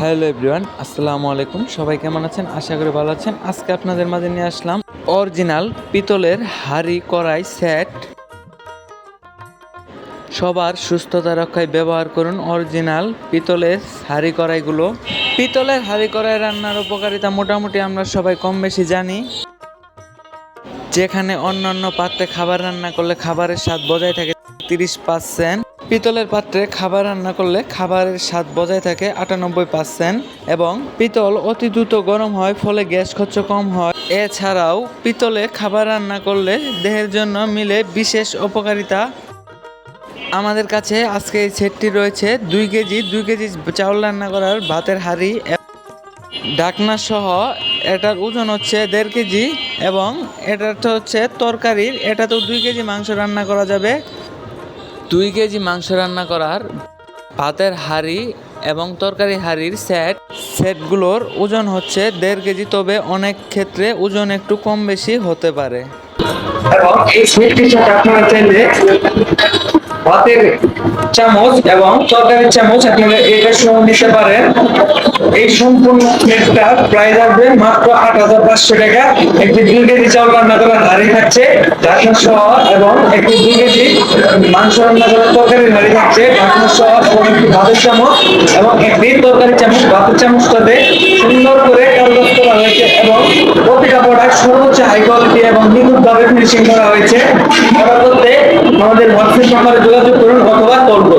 Hello everyone, আসসালামু আলাইকুম। সবাই কেমন আছেন? আশা করি ভালো আছেন। আজকে আপনাদের মাঝে নিয়ে আসলাম অরিজিনাল পিতলের হাড়ি কড়াই সেট সবার সুস্থতা রক্ষায় ব্যবহার করুন অরিজিনাল পিতলের হাড়ি কড়াইগুলো পিতলের হাড়ি কড়াই রান্নার উপকারিতা মোটামুটি আমরা সবাই কম বেশি জানি। যেখানে অন্যান্য পাত্রে খাবার রান্না করলে খাবারের স্বাদ বজায় থাকে তিরিশ পার্সেন্ট। পিতলের পাত্রে খাবার রান্না করলে খাবারের স্বাদ বজায় থাকে আটানব্বই পার্সেন্ট এবং পিতল অতি দ্রুত গরম হয়, ফলে গ্যাস খরচ কম হয়। এছাড়াও পিতলে খাবার রান্না করলে দেহের জন্য মিলে বিশেষ উপকারিতা। আমাদের কাছে আজকে এই সেটটি রয়েছে। দুই কেজি দুই কেজি চাউল রান্না করার ভাতের হাঁড়ি ঢাকনা সহ এটার ওজন হচ্ছে দেড় কেজি এবং এটা তো হচ্ছে তরকারির এটা তো দুই কেজি মাংস রান্না করা যাবে। দুই কেজি মাংস রান্না করার ভাতের হাঁড়ি এবং তরকারি হাঁড়ির সেট সেটগুলোর ওজন হচ্ছে দেড় কেজি, তবে অনেক ক্ষেত্রে ওজন একটু কম বেশি হতে পারে। এবং এই সেট আপনারা চাইলে ভাতের চামচ এবং তরকারির চামচ আপনারা এটা সহ নিতে পারেন। এই সম্পূর্ণ সেটটা প্রাইস আসবে মাত্র আট হাজার পাঁচশো টাকা। একটি দুই কেজি চাউল রান্না করার হাঁড়ি থাকছে, ঢাকনা সহ এবং একটি দুই কেজি মাংস রান্না করার তরকারির হাঁড়ি থাকছে, ঢাকনা সহ এবং একটি ভাতের চামচ এবং একটি তরকারির চামচ, ভাতের চামচটাতে সুন্দর করে কারুকাজ করা হয়েছে এবং প্রতিটা প্রোডাক্ট সর্বোচ্চ হাই কোয়ালিটি এবং নিখুঁত ভাবে ফিনিশিং করা হয়েছে। অর্ডার আমাদের হোয়াটসঅ্যাপ নাম্বারে যোগাযোগ করুন অথবা কল করুন।